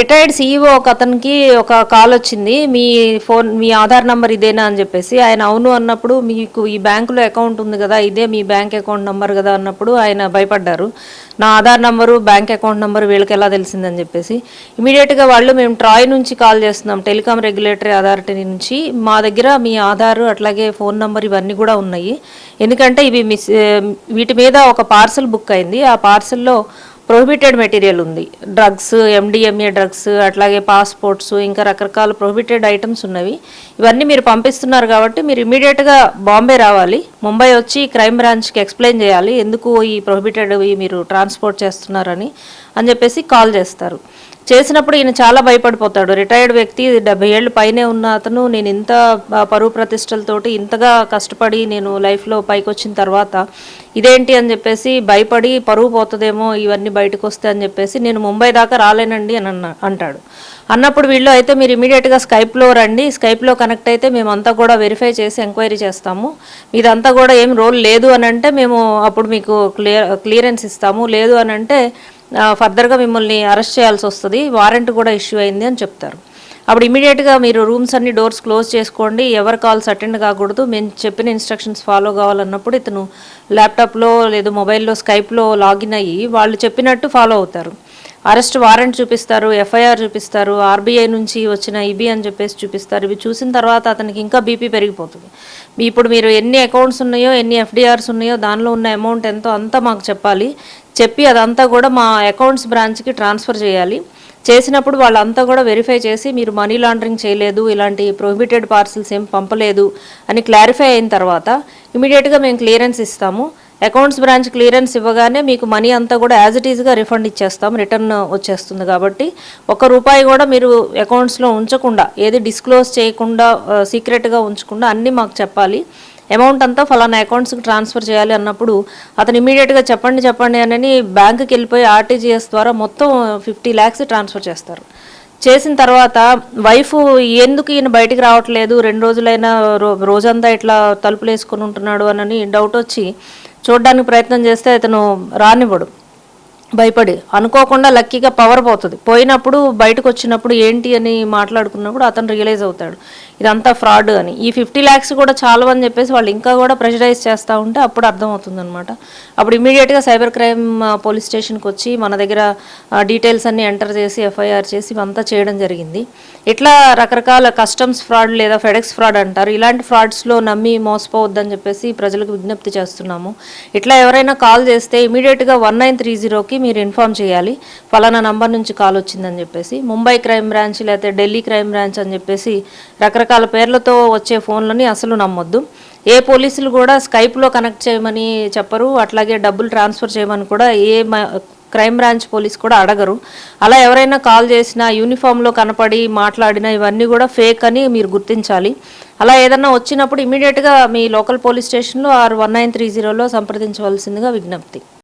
Retired CEO ఒక అతనికి ఒక కాల్ వచ్చింది. మీ ఫోన్ మీ ఆధార్ నంబర్ ఇదేనా అని చెప్పేసి ఆయన అవును అన్నప్పుడు మీకు ఈ బ్యాంకులో అకౌంట్ ఉంది కదా ఇదే మీ బ్యాంక్ అకౌంట్ నంబర్ కదా అన్నప్పుడు ఆయన భయపడ్డారు. నా Aadhaar number bank account number వీళ్ళకి ఎలా తెలిసిందని చెప్పేసి ఇమీడియట్గా వాళ్ళు మేము ట్రాయ్ నుంచి కాల్ చేస్తున్నాం టెలికాం రెగ్యులేటరీ అథారిటీ నుంచి. మా దగ్గర మీ ఆధారు అట్లాగే ఫోన్ నంబర్ ఇవన్నీ కూడా ఉన్నాయి. ఎందుకంటే ఇవి మిస్ వీటి మీద ఒక పార్సల్ బుక్ అయింది. ఆ పార్సల్లో ప్రొహిబిటెడ్ మెటీరియల్ ఉంది. డ్రగ్స్ ఎండిఎంఏ డ్రగ్స్ అట్లాగే పాస్పోర్ట్స్ ఇంకా రకరకాల ప్రొహిబిటెడ్ ఐటమ్స్ ఉన్నవి. ఇవన్నీ మీరు పంపిస్తున్నారు కాబట్టి మీరు ఇమీడియట్గా బాంబే రావాలి. ముంబై వచ్చి క్రైమ్ బ్రాంచ్కి ఎక్స్ప్లెయిన్ చేయాలి. ఎందుకు ఈ ప్రొహిబిటెడ్ మీరు ట్రాన్స్పోర్ట్ చేస్తున్నారని అని చెప్పేసి కాల్ చేస్తారు. చేసినప్పుడు ఈయన చాలా భయపడిపోతాడు. రిటైర్డ్ వ్యక్తి డెబ్బై ఏళ్ళు పైనే ఉన్న అతను నేను ఇంత పరువు ప్రతిష్టలతోటి ఇంతగా కష్టపడి నేను లైఫ్లో పైకి వచ్చిన తర్వాత ఇదేంటి అని చెప్పేసి భయపడి పరువు పోతుందేమో ఇవన్నీ బయటకు వస్తే అని చెప్పేసి నేను ముంబై దాకా రాలేనండి అని అన్న అంటాడు. అన్నప్పుడు వీళ్ళు అయితే మీరు ఇమీడియట్గా స్కైప్లో రండి స్కైప్లో కనెక్ట్ అయితే మేమంతా కూడా వెరిఫై చేసి ఎంక్వైరీ చేస్తాము. మీదంతా కూడా ఏం రోల్ లేదు అని అంటే మేము అప్పుడు మీకు క్లియర్ క్లియరెన్స్ ఇస్తాము. లేదు అని అంటే ఫర్దర్గా మిమ్మల్ని అరెస్ట్ చేయాల్సి వస్తుంది. వారెంట్ కూడా ఇష్యూ అయింది అని చెప్తారు. అప్పుడు ఇమీడియట్గా మీరు రూమ్స్ అన్ని డోర్స్ క్లోజ్ చేసుకోండి. ఎవరి కాల్స్ అటెండ్ కాకూడదు. మేము చెప్పిన ఇన్స్ట్రక్షన్స్ ఫాలో కావాలన్నప్పుడు ఇతను ల్యాప్టాప్లో లేదు మొబైల్లో స్కైప్లో లాగిన్ అయ్యి వాళ్ళు చెప్పినట్టు ఫాలో అవుతారు. అరెస్ట్ వారెంట్ చూపిస్తారు ఎఫ్ఐఆర్ చూపిస్తారు ఆర్బీఐ నుంచి వచ్చిన ఇబి అని చెప్పేసి చూపిస్తారు. ఇవి చూసిన తర్వాత అతనికి ఇంకా బీపీ పెరిగిపోతుంది. మీ- ఇప్పుడు మీరు ఎన్ని అకౌంట్స్ ఉన్నాయో ఎన్ని ఎఫ్డీఆర్స్ ఉన్నాయో దానిలో ఉన్న అమౌంట్ ఎంతో అంతా మాకు చెప్పాలి. చెప్పి అదంతా కూడా మా అకౌంట్స్ బ్రాంచ్కి ట్రాన్స్ఫర్ చేయాలి. చేసినప్పుడు వాళ్ళంతా కూడా వెరిఫై చేసి మీరు మనీ లాండరింగ్ చేయలేదు ఇలాంటి ప్రొహిబిటెడ్ పార్సిల్స్ ఏం పంపలేదు అని క్లారిఫై అయిన తర్వాత ఇమీడియట్గా మేము క్లియరెన్స్ ఇస్తాము. అకౌంట్స్ బ్రాంచ్ క్లియరెన్స్ ఇవ్వగానే మీకు మనీ అంతా కూడా యాజ్ ఇట్ ఈజ్గా రిఫండ్ ఇచ్చేస్తాం రిటర్న్ వచ్చేస్తుంది కాబట్టి ఒక రూపాయి కూడా మీరు అకౌంట్స్లో ఉంచకుండా ఏది డిస్క్లోజ్ చేయకుండా సీక్రెట్గా ఉంచకుండా అన్నీ మాకు చెప్పాలి. అమౌంట్ అంతా ఫలానా అకౌంట్స్కి ట్రాన్స్ఫర్ చేయాలి అన్నప్పుడు అతను ఇమీడియట్గా చెప్పండి చెప్పండి అని బ్యాంకుకి వెళ్ళిపోయి ఆర్టీజీఎస్ ద్వారా మొత్తం ఫిఫ్టీ ల్యాక్స్ ట్రాన్స్ఫర్ చేస్తారు. చేసిన తర్వాత వైఫ్ ఎందుకు ఈయన బయటికి రావట్లేదు రెండు రోజులైనా రో రోజంతా ఇట్లా తలుపులు వేసుకొని ఉంటున్నాడు అని డౌట్ వచ్చి చూడడానికి ప్రయత్నం చేస్తే అతను రానివ్వడు. భయపడి. అనుకోకుండా లక్కీగా పవర్ పోతుంది. పోయినప్పుడు బయటకు వచ్చినప్పుడు ఏంటి అని మాట్లాడుకున్నప్పుడు అతను రియలైజ్ అవుతాడు. ఇదంతా ఫ్రాడ్ అని. ఈ ఫిఫ్టీ ల్యాక్స్ కూడా చాలు అని చెప్పేసి వాళ్ళు ఇంకా కూడా ప్రెషరైజ్ చేస్తూ ఉంటే అప్పుడు అర్థమవుతుంది అనమాట అప్పుడు ఇమీడియట్గా సైబర్ క్రైమ్ పోలీస్ స్టేషన్కి వచ్చి మన దగ్గర డీటెయిల్స్ అన్ని ఎంటర్ చేసి ఎఫ్ఐఆర్ చేసి ఇవంతా చేయడం జరిగింది. ఇట్లా రకరకాల కస్టమ్స్ ఫ్రాడ్ లేదా ఫెడెక్స్ ఫ్రాడ్ అంటారు. ఇలాంటి ఫ్రాడ్స్లో నమ్మి మోసపోవద్దని చెప్పేసి ప్రజలకు విజ్ఞప్తి చేస్తున్నాము. ఇట్లా ఎవరైనా కాల్ చేస్తే ఇమీడియట్గా వన్ నైన్ త్రీ జీరోకి మీరు ఇన్ఫామ్ చేయాలి. ఫలానా నంబర్ నుంచి కాల్ వచ్చిందని చెప్పేసి ముంబై క్రైమ్ బ్రాంచ్ లేకపోతే ఢిల్లీ క్రైమ్ బ్రాంచ్ అని చెప్పేసి రకరకాల పేర్లతో వచ్చే ఫోన్లని అసలు నమ్మొద్దు. ఏ పోలీసులు కూడా స్కైప్లో కనెక్ట్ చేయమని చెప్పరు. అట్లాగే డబ్బులు ట్రాన్స్ఫర్ చేయమని కూడా ఏ క్రైమ్ బ్రాంచ్ పోలీస్ కూడా అడగరు. అలా ఎవరైనా కాల్ చేసినా యూనిఫామ్లో కనపడి మాట్లాడినా ఇవన్నీ కూడా ఫేక్ అని మీరు గుర్తించాలి. అలా ఏదన్నా వచ్చినప్పుడు ఇమీడియట్గా మీ లోకల్ పోలీస్ స్టేషన్లో ఆర్ వన్ నైన్ త్రీ జీరోలో సంప్రదించవలసిందిగా విజ్ఞప్తి.